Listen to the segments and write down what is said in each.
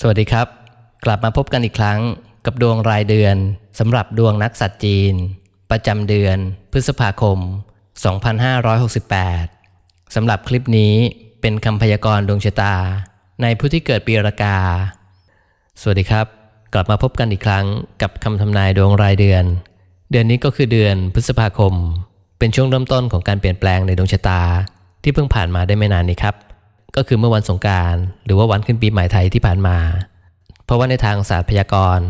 สวัสดีครับ กลับมาพบกันอีกครั้งกับดวงรายเดือนสำหรับดวงนักสัตว์จีน ประจำเดือน พฤษภาคม 2568 สำหรับคลิปนี้เป็นคำพยากรณ์ดวงชะตา ในผู้ที่เกิดปีรากา สวัสดีครับ กลับมาพบกันอีกครั้งกับคำทำนายดวงรายเดือน เดือนนี้ก็คือเดือนพฤษภาคม เป็นช่วงเริ่มต้นของการเปลี่ยนแปลงในดวงชะตา ที่เพิ่งผ่านมาได้ไม่นานนี้ครับ ก็คือเมื่อวันสงการหรือว่าวันขึ้นปีใหม่ไทยที่ผ่านมา เพราะว่าในทางศาสตร์พยากรณ์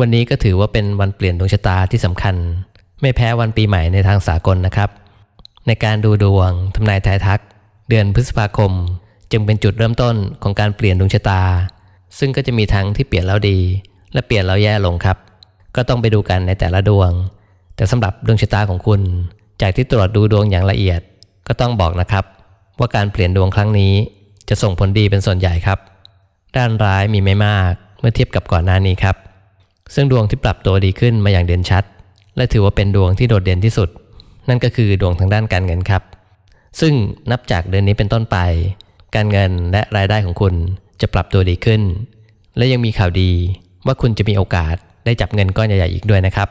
วันนี้ก็ถือว่าเป็นวันเปลี่ยนดวงชะตาที่สำคัญ ไม่แพ้วันปีใหม่ในทางสากลนะครับ ในการดูดวงทำนายทายทัก เดือนพฤษภาคม จึงเป็นจุดเริ่มต้นของการเปลี่ยนดวงชะตา ซึ่งก็จะมีทั้งที่เปลี่ยนแล้วดี และเปลี่ยนแล้วแย่ลงครับ ก็ต้องไปดูกันในแต่ละดวง แต่สำหรับดวงชะตาของคุณ จากที่ตรวจดูดวงอย่างละเอียด ก็ต้องบอกนะครับ ว่าการเปลี่ยนดวงครั้งนี้ จะส่งผลดีเป็นส่วนใหญ่ครับ ด้านร้ายมีไม่มากเมื่อเทียบกับก่อนหน้านี้ครับ ซึ่งดวงที่ปรับตัวดีขึ้นมาอย่างเด่นชัด และถือว่าเป็นดวงที่โดดเด่นที่สุด นั่นก็คือดวงทางด้านการเงินครับ ซึ่งนับจากเดือนนี้เป็นต้นไป การเงินและรายได้ของคุณจะปรับตัวดีขึ้น และยังมีข่าวดีว่าคุณจะมีโอกาสได้จับเงินก้อนใหญ่ๆอีกด้วยนะครับ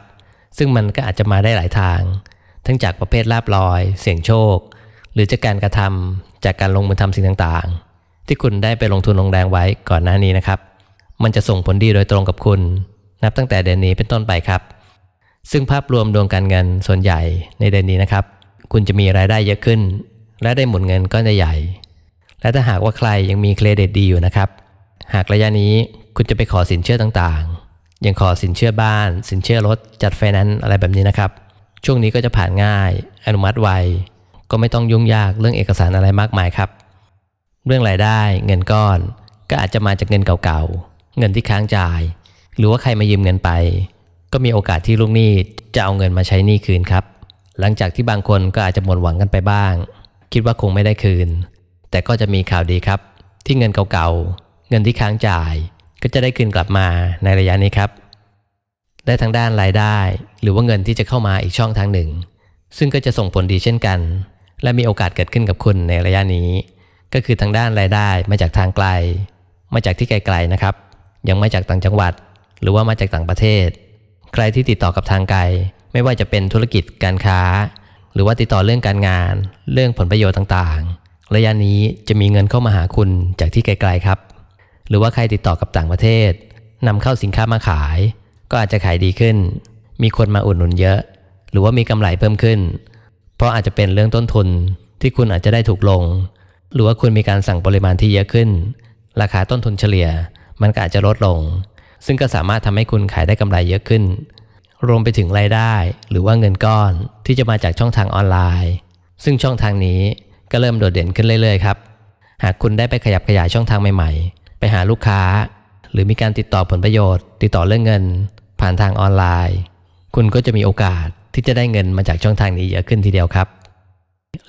ซึ่งมันก็อาจจะมาได้หลายทาง ทั้งจากประเภทลาบลอย เสี่ยงโชค หรือจากการกระทำจากการลงมือทำสิ่งต่างๆ ที่คุณได้ไปลงทุนลงแรงไว้ก่อนหน้านี้นะครับ มันจะส่งผลดีโดยตรงกับคุณ นับตั้งแต่เดือนนี้เป็นต้นไปครับ ซึ่งภาพรวมดวงการเงินส่วนใหญ่ในเดือนนี้นะครับ คุณจะมีรายได้เยอะขึ้น และได้หมุนเงินก้อนใหญ่ และถ้าหากว่าใครยังมีเครดิตดีอยู่นะครับ หากระยะนี้คุณจะไปขอสินเชื่อต่างๆ อย่างขอสินเชื่อบ้าน สินเชื่อรถ จัดไฟแนนซ์อะไรแบบนี้นะครับ ช่วงนี้ก็จะผ่านง่าย อนุมัติไว ก็ไม่ต้องยุ่งยากเรื่องเอกสารอะไรมากมายครับ เรื่องรายได้เงินก้อน ก็อาจจะมาจากเงินเก่าๆ เงินที่ค้างจ่าย หรือว่าใครมายืมเงินไป ก็มีโอกาสที่ลูกหนี้จะเอาเงินมาใช้หนี้คืนครับ หลังจากที่บางคนก็อาจจะหมดหวังกันไปบ้าง คิดว่าคงไม่ได้คืน แต่ก็จะมีข่าวดีครับ ที่เงินเก่าๆ เงินที่ค้างจ่าย ก็จะได้คืนกลับมาในระยะนี้ครับ ได้ทางด้านรายได้ หรือว่าเงินที่จะเข้ามาอีกช่องทางหนึ่ง ซึ่งก็จะส่งผลดีเช่นกัน และมีโอกาสเกิดขึ้นกับคุณในระยะนี้ ก็คือทางด้านรายได้มาจากทางไกล มาจากที่ไกลๆนะครับ ยังไม่จากต่างจังหวัด หรือว่ามาจากต่างประเทศ ใครที่ติดต่อกับทางไกล ไม่ว่าจะเป็นธุรกิจการค้า หรือว่าติดต่อเรื่องการงาน เรื่องผลประโยชน์ต่างๆ ระยะนี้จะมีเงินเข้ามาหาคุณจากที่ไกลๆครับ หรือว่าใครติดต่อกับต่างประเทศนำเข้าสินค้ามาขาย ก็อาจจะขายดีขึ้น มีคนมาอุดหนุนเยอะ หรือว่ามีกำไรเพิ่มขึ้น เพราะอาจจะเป็นเรื่องต้นทุนที่คุณอาจจะได้ถูกลง หรือว่าคุณมีการสั่งปริมาณที่เยอะขึ้น ราคาต้นทุนเฉลี่ย มันก็อาจจะลดลง ซึ่งก็สามารถทำให้คุณขายได้กำไรเยอะขึ้น รวมไปถึงรายได้ หรือว่าเงินก้อนที่จะมาจากช่องทางออนไลน์ ซึ่งช่องทางนี้ก็เริ่มโดดเด่นขึ้นเรื่อยๆครับ หากคุณได้ไปขยับขยายช่องทางใหม่ๆ ไปหาลูกค้า หรือมีการติดต่อผลประโยชน์ ติดต่อเรื่องเงิน ผ่านทางออนไลน์ คุณก็จะมีโอกาสที่จะได้เงินมาจากช่องทางนี้เยอะขึ้นทีเดียวครับ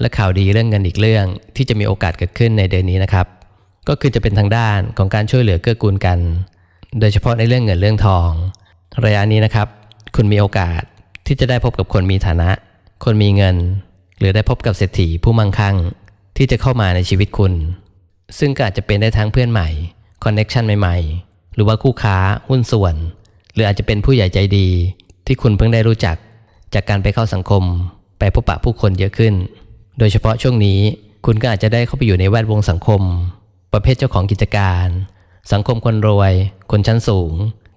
และข่าวดีเรื่องเงินอีกเรื่องที่จะมีโอกาสเกิดขึ้นในเดือนนี้นะครับ ก็คือจะเป็นทางด้านของการช่วยเหลือเกื้อกูลกัน โดยเฉพาะในเรื่องเงินเรื่องทอง ระยะนี้นะครับ คุณมีโอกาสที่จะได้พบกับคนมีฐานะ คนมีเงิน หรือได้พบกับเศรษฐีผู้มั่งคั่ง ที่จะเข้ามาในชีวิตคุณ ซึ่งก็อาจจะเป็นได้ทั้งเพื่อนใหม่คอนเน็ชันใหม่ๆ หรือว่าคู่ค้าหุ้นส่วน หรืออาจจะเป็นผู้ใหญ่ใจดี ที่คุณเพิ่งได้รู้จัก จากการไปเข้าสังคม ไปพบปะผู้คนเยอะขึ้น โดยเฉพาะช่วงนี้คุณก็อาจจะได้เข้าไปอยู่ในแวดวงสังคม ประเภทเจ้าของกิจการ สังคมคนรวย คนชั้นสูง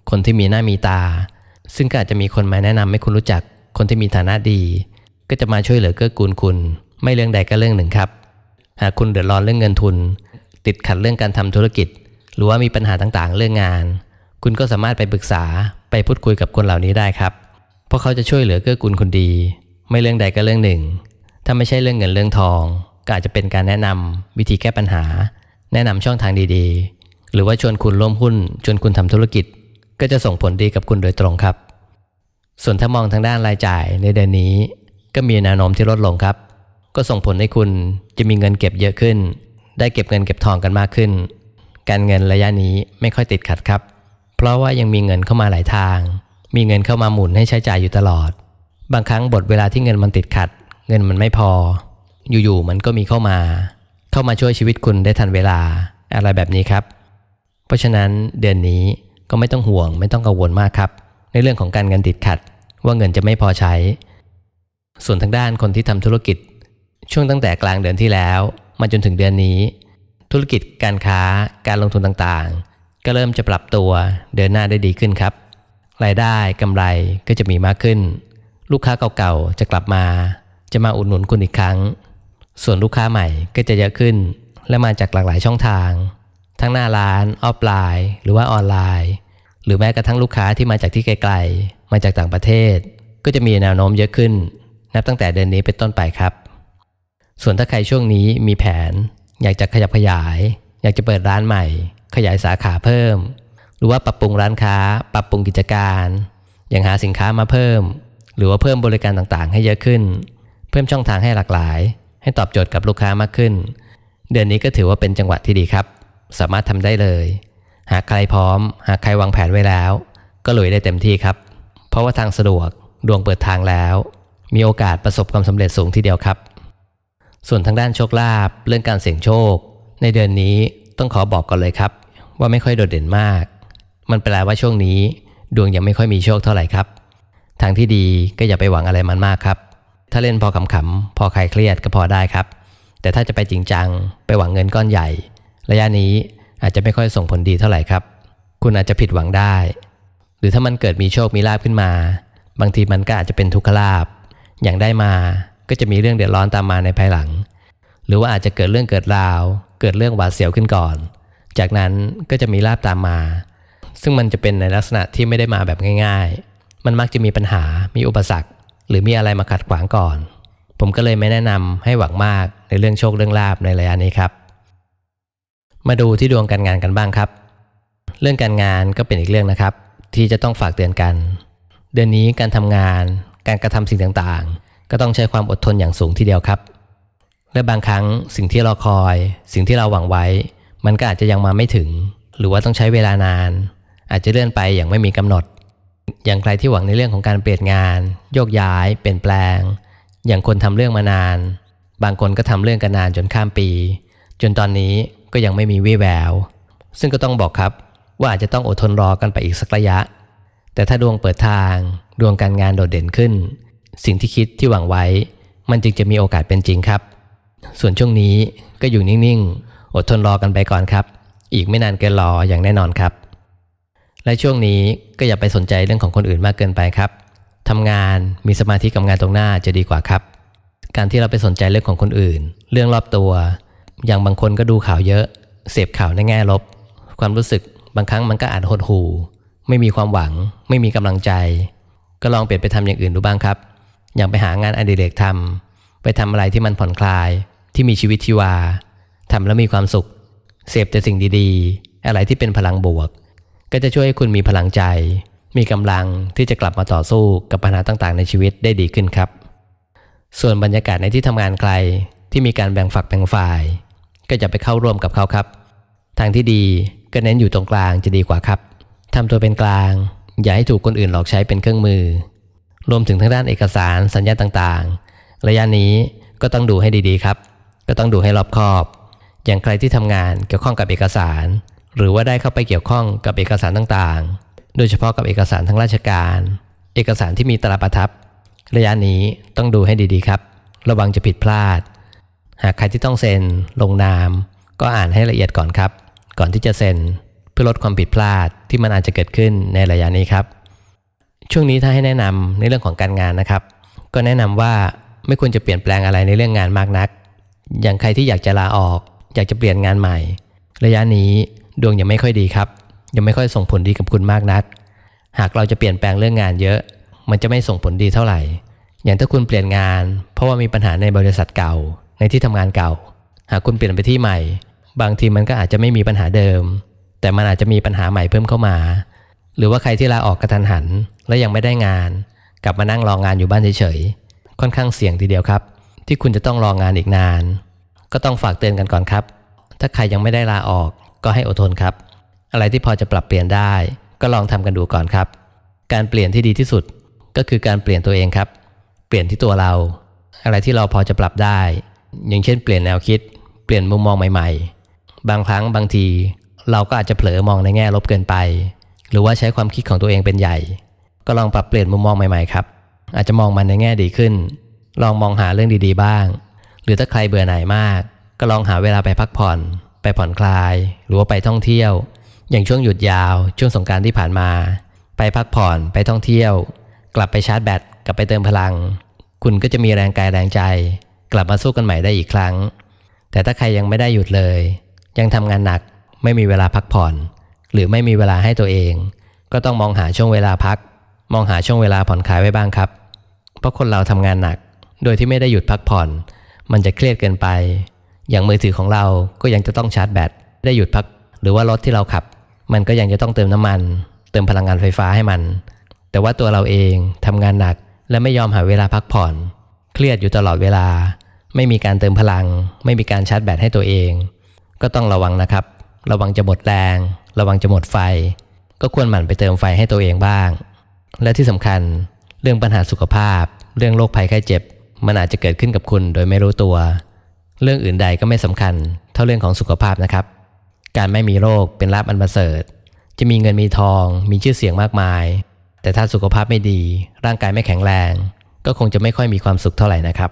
คนที่มีหน้ามีตา ซึ่งก็อาจจะมีคนมาแนะนำให้คุณรู้จัก คนที่มีฐานะดี ก็จะมาช่วยเหลือเกื้อกูลคุณ ไม่เรื่องใดก็เรื่องหนึ่งครับ หากคุณเดือดร้อนเรื่องเงินทุน ติดขัดเรื่องการทำธุรกิจ หรือว่ามีปัญหาต่างๆ เรื่องงาน คุณก็สามารถไปปรึกษาไปพูดคุยกับคนเหล่านี้ได้ครับ เพราะเขาจะช่วยเหลือเกื้อกูลคุณดี ไม่เรื่องใดก็เรื่องหนึ่ง ถ้าไม่ใช่เรื่องเงินเรื่องทอง ก็อาจจะเป็นการแนะนำวิธีแก้ปัญหา แนะนำช่องทางดีๆ หรือว่าชวนคุณร่วมหุ้น ชวนคุณทำธุรกิจ ก็จะส่งผลดีกับคุณโดยตรงครับ ส่วนถ้ามองทางด้านรายจ่ายในเดือนนี้ ก็มีแนวโน้มที่ลดลงครับ ก็ส่งผลให้คุณจะมีเงินเก็บเยอะขึ้น ได้เก็บเงินเก็บทองกันมากขึ้น การเงินระยะนี้ไม่ค่อยติดขัดครับ เพราะว่ายังมีเงินเข้ามาหลายทาง มีเงินเข้ามาหมุนให้ใช้จ่ายอยู่ตลอด บางครั้งบทเวลาที่เงินมันติดขัด เงินมันไม่พอ อยู่ๆมันก็มีเข้ามา เข้ามาช่วยชีวิตคุณได้ทันเวลาอะไรแบบนี้ครับ เพราะฉะนั้นเดือนนี้ก็ไม่ต้องห่วง ไม่ต้องกังวลมากครับ ในเรื่องของการเงินติดขัด ว่าเงินจะไม่พอใช้ ส่วนทางด้านคนที่ทำธุรกิจ ช่วงตั้งแต่กลางเดือนที่แล้ว มาจนถึงเดือนนี้ ธุรกิจการค้าการลงทุนต่างๆ ก็เริ่มจะปรับตัวเดินหน้าได้ดีขึ้นครับรายได้กำไรก็จะมีมากขึ้น ลูกค้าเก่าๆจะกลับมา จะมาอุดหนุนคุณอีกครั้ง ส่วนลูกค้าใหม่ก็จะเยอะขึ้น และมาจากหลากหลายช่องทาง ทั้งหน้าร้านออฟไลน์ หรือว่าออนไลน์ หรือแม้กระทั่งลูกค้าที่มาจากที่ไกลๆ มาจากต่างประเทศ ก็จะมีแนวโน้มเยอะขึ้น นับตั้งแต่เดือนนี้เป็นต้นไปครับ ส่วนถ้าใครช่วงนี้มีแผน อยากจะขยับขยาย อยากจะเปิดร้านใหม่ ขยายสาขาเพิ่ม หรือว่าปรับปรุงร้านค้า ปรับปรุงกิจการ อย่างหาสินค้ามาเพิ่ม หรือว่าเพิ่มบริการต่างๆ ให้เยอะขึ้น เพิ่มช่องทางให้หลากหลาย ให้ตอบโจทย์กับลูกค้ามากขึ้น เดือนนี้ก็ถือว่าเป็นจังหวะที่ดีครับ สามารถทำได้เลย หากใครพร้อม หากใครวางแผนไว้แล้ว ก็ลุยได้เต็มที่ครับ เพราะว่าทางสะดวกดวงเปิดทางแล้ว มีโอกาสประสบความสำเร็จสูงทีเดียวครับ ส่วนทางด้านโชคลาภเรื่องการเสี่ยงโชค ในเดือนนี้ต้องขอบอกก่อนเลยครับ ว่าไม่ค่อยโดดเด่นมาก มันแปลว่าช่วงนี้ ดวงยังไม่ค่อยมีโชคเท่าไหร่ครับทางที่ดีก็อย่าไปหวังอะไรมันมากครับ ถ้าเล่นพอขำๆพอคลายเครียดก็พอได้ครับ แต่ถ้าจะไปจริงจัง ไปหวังเงินก้อนใหญ่ ระยะนี้อาจจะไม่ค่อยส่งผลดีเท่าไหร่ครับ คุณอาจจะผิดหวังได้ หรือถ้ามันเกิดมีโชคมีลาภขึ้นมา บางทีมันก็อาจจะเป็นทุกขลาภอย่างได้มาก็จะมีเรื่องเดือดร้อนตามมาในภายหลัง หรือว่าอาจจะเกิดเรื่องเกิดราว เกิดเรื่องหวาดเสียวขึ้นก่อน จากนั้นก็จะมีลาบตามมา ซึ่งมันจะเป็นในลักษณะที่ไม่ได้มาแบบง่าย ๆ มันมักจะมีปัญหา มีอุปสรรค หรือมีอะไรมาขัดขวางก่อน ผมก็เลยไม่แนะนำให้หวังมากในเรื่องโชคเรื่องลาบในระยะนี้ครับ มาดูที่ดวงการงานกันบ้างครับ เรื่องการงานก็เป็นอีกเรื่องนะครับ ที่จะต้องฝากเตือนกัน เดือนนี้การทำงาน การกระทำสิ่งต่างๆ ก็ต้องใช้ความอดทนอย่างสูงทีเดียวครับ และบางครั้งสิ่งที่เราคอย สิ่งที่เราหวังไว้ มันก็อาจจะยังมาไม่ถึง หรือว่าต้องใช้เวลานาน อาจจะเลื่อนไปอย่างไม่มีกำหนด อย่างใครที่หวังในเรื่องของการเปลี่ยนงาน โยกย้าย เปลี่ยนแปลง อย่างคนทำเรื่องมานาน บางคนก็ทำเรื่องกันนานจนข้ามปี จนตอนนี้ก็ยังไม่มีวี่แวว ซึ่งก็ต้องบอกครับว่าอาจจะต้องอดทนรอกันไปอีกสักระยะ แต่ถ้าดวงเปิดทางดวงการงานโดดเด่นขึ้น สิ่งที่คิดที่หวังไว้ มันจึงจะมีโอกาสเป็นจริงครับ ส่วนช่วงนี้ก็อยู่นิ่งๆ อดทนรอกันไปก่อนครับ อีกไม่นานเกินรออย่างแน่นอนครับ และช่วงนี้ก็อย่าไปสนใจเรื่องของคนอื่นมากเกินไปครับทำงานมีสมาธิกับงานตรงหน้าจะดีกว่าครับ การที่เราไปสนใจเรื่องของคนอื่น เรื่องรอบตัว อย่างบางคนก็ดูข่าวเยอะ เสพข่าวในแง่ลบ ความรู้สึกบางครั้งมันก็อาจหดหู่ ไม่มีความหวัง ไม่มีกำลังใจ ก็ลองเปลี่ยนไปทำอย่างอื่นดูบ้างครับ อย่างไปหางานอดิเรกทำไปทำอะไรที่มันผ่อนคลาย ที่มีชีวิตชีวาทำแล้วมีความสุข เสพแต่สิ่งดีๆ อะไรที่เป็นพลังบวก ก็จะช่วยให้คุณมีพลังใจ มีกำลังที่จะกลับมาต่อสู้กับปัญหาต่างๆ ในชีวิตได้ดีขึ้นครับ ส่วนบรรยากาศในที่ทำงานใครที่มีการแบ่งฝักแบ่งฝ่าย ก็จะไปเข้าร่วมกับเขาครับ ทางที่ดีก็เน้นอยู่ตรงกลางจะดีกว่าครับทำตัวเป็นกลาง อย่าให้ถูกคนอื่นหลอกใช้เป็นเครื่องมือ รวมถึงทางด้านเอกสารสัญญาต่างๆ ระยะนี้ก็ต้องดูให้ดีๆครับ ก็ต้องดูให้รอบคอบ อย่างใครที่ทำงานเกี่ยวข้องกับเอกสาร หรือว่าได้เข้าไปเกี่ยวข้องกับเอกสารต่างๆ โดยเฉพาะกับเอกสารทางราชการ เอกสารที่มีตราประทับ ระยะนี้ต้องดูให้ดีๆครับ ระวังจะผิดพลาด หากใครที่ต้องเซ็น ลงนาม ก็อ่านให้ละเอียดก่อนครับ ก่อนที่จะเซ็นเพื่อลดความผิดพลาดที่มันอาจจะเกิดขึ้นในระยะนี้ครับ ช่วงนี้ถ้าให้แนะนำในเรื่องของการงานนะครับ ก็แนะนำว่าไม่ควรจะเปลี่ยนแปลงอะไรในเรื่องงานมากนัก อย่างใครที่อยากจะลาออก อยากจะเปลี่ยนงานใหม่ ระยะนี้ ดวงยังไม่ค่อยดีครับ ยังไม่ค่อยส่งผลดีกับคุณมากนัก หากเราจะเปลี่ยนแปลงเรื่องงานเยอะ มันจะไม่ส่งผลดีเท่าไหร่ อย่างถ้าคุณเปลี่ยนงาน เพราะว่ามีปัญหาในบริษัทเก่า ในที่ทำงานเก่า หากคุณเปลี่ยนไปที่ใหม่ บางทีมันก็อาจจะไม่มีปัญหาเดิม แต่มันอาจจะมีปัญหาใหม่เพิ่มเข้ามา หรือว่าใครที่ลาออกกระทันหัน และยังไม่ได้งาน กลับมานั่งรองานอยู่บ้านเฉยๆค่อนข้างเสี่ยงทีเดียวครับ ที่คุณจะต้องรองานอีกนาน ก็ต้องฝากเตือนกันก่อนครับ ถ้าใครยังไม่ได้ลาออก ก็ให้อดทนครับ อะไรที่พอจะปรับเปลี่ยนได้ ก็ลองทำกันดูก่อนครับ การเปลี่ยนที่ดีที่สุดก็คือการเปลี่ยนตัวเองครับ เปลี่ยนที่ตัวเรา อะไรที่เราพอจะปรับได้ อย่างเช่น เปลี่ยนแนวคิด เปลี่ยนมุมมองใหม่ ๆ บางครั้งบางที เราก็อาจจะเผลอมองในแง่ลบเกินไป หรือว่าใช้ความคิดของตัวเองเป็นใหญ่ ก็ลองปรับเปลี่ยนมุมมองใหม่ๆครับ อาจจะมองมันในแง่ดีขึ้น ลองมองหาเรื่องดีๆ บ้าง หรือถ้าใครเบื่อหน่ายมาก ก็ลองหาเวลาไปพักผ่อน ไปผ่อนคลาย หรือว่าไปท่องเที่ยว อย่างช่วงหยุดยาว ช่วงสงการที่ผ่านมา ไปพักผ่อนไปท่องเที่ยว กลับไปชาร์จแบตกลับไปเติมพลัง คุณก็จะมีแรงกายแรงใจ กลับมาสู้กันใหม่ได้อีกครั้ง แต่ถ้าใครยังไม่ได้หยุดเลย ยังทำงานหนักไม่มีเวลาพักผ่อน หรือไม่มีเวลาให้ตัวเอง ก็ต้องมองหาช่วงเวลาพัก มองหาช่วงเวลาผ่อนคลายไว้บ้างครับ เพราะคนเราทำงานหนัก โดยที่ไม่ได้หยุดพักผ่อน มันจะเครียดเกินไป อย่างมือถือของเราก็ยังจะต้องชาร์จแบตได้หยุดพัก หรือว่ารถที่เราขับ มันก็ยังจะต้องเติมน้ำมัน เติมพลังงานไฟฟ้าให้มัน แต่ว่าตัวเราเองทำงานหนักและไม่ยอมหาเวลาพักผ่อน เครียดอยู่ตลอดเวลา ไม่มีการเติมพลัง ไม่มีการชาร์จแบตให้ตัวเอง ก็ต้องระวังนะครับ ระวังจะหมดแรง ระวังจะหมดไฟ ก็ควรหมั่นไปเติมไฟให้ตัวเองบ้าง และที่สำคัญเรื่องปัญหาสุขภาพ เรื่องโรคภัยไข้เจ็บ มันอาจจะเกิดขึ้นกับคุณโดยไม่รู้ตัว เรื่องอื่นใดก็ไม่สำคัญ เท่าเรื่องของสุขภาพนะครับ การไม่มีโรคเป็นลาภอันประเสริฐ จะมีเงินมีทอง มีชื่อเสียงมากมาย แต่ถ้าสุขภาพไม่ดี ร่างกายไม่แข็งแรง ก็คงจะไม่ค่อยมีความสุขเท่าไหร่นะครับ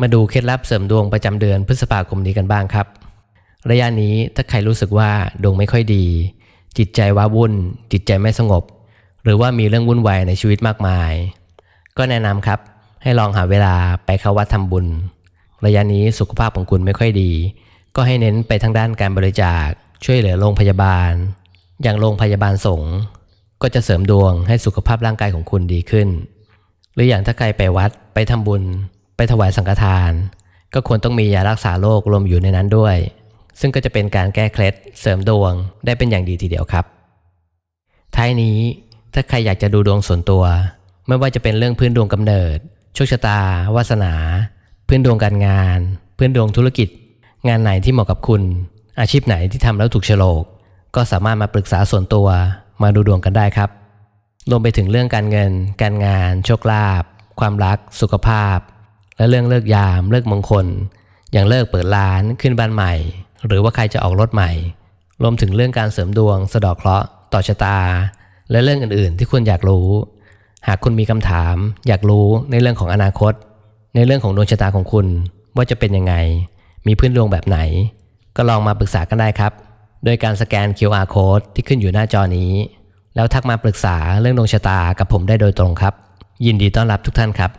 มาดูเคล็ดลับเสริมดวงประจำเดือนพฤษภาคมนี้กันบ้างครับ ระยะนี้ถ้าใครรู้สึกว่าดวงไม่ค่อยดี จิตใจว้าวุ่น จิตใจไม่สงบ หรือว่ามีเรื่องวุ่นวายในชีวิตมากมาย ก็แนะนำครับ ให้ลองหาเวลาไปเข้าวัดทำบุญ ระยะนี้สุขภาพของคุณไม่ค่อยดี ก็ให้เน้นไปทางด้านการบริจาค ช่วยเหลือโรงพยาบาล อย่างโรงพยาบาลสงฆ์ก็จะเสริมดวงให้สุขภาพร่างกายของคุณดีขึ้น หรืออย่างถ้าใครไปวัดไปทำบุญ ไปถวายสังฆทาน ก็ควรต้องมียารักษาโรครวมอยู่ในนั้นด้วย ซึ่งก็จะเป็นการแก้เคล็ดเสริมดวงได้เป็นอย่างดีทีเดียวครับ ท้ายนี้ถ้าใครอยากจะดูดวงส่วนตัว ไม่ว่าจะเป็นเรื่องพื้นดวงกำเนิดโชคชะตา วาสนา เพื้นดวงการงาน เพื้นดวงธุรกิจ งานไหนที่เหมาะกับคุณ อาชีพไหนที่ทำแล้วถูกโฉลก ก็สามารถมาปรึกษาส่วนตัวมาดูดวงกันได้ครับรวมไปถึงเรื่องการเงิน การงาน โชคลาภความรัก สุขภาพ และเรื่องเลิกยาม เลิกมงคล อย่างเลิกเปิดร้านขึ้นบ้านใหม่ หรือว่าใครจะออกรถใหม่ รวมถึงเรื่องการเสริมดวง สะดอกเคราะห์ต่อชะตา และเรื่องอื่นๆ ที่คุณอยากรู้ หากคุณมีคำถาม อยากรู้ในเรื่องของอนาคต ในเรื่องของดวงชะตาของคุณว่าจะเป็นยังไง มีพื้นดวงแบบไหน ก็ลองมาปรึกษากันได้ครับ โดยการสแกน QR code ที่ขึ้นอยู่หน้าจอนี้ แล้วทักมาปรึกษาเรื่องดวงชะตากับผมได้โดยตรงครับ ยินดีต้อนรับทุกท่านครับ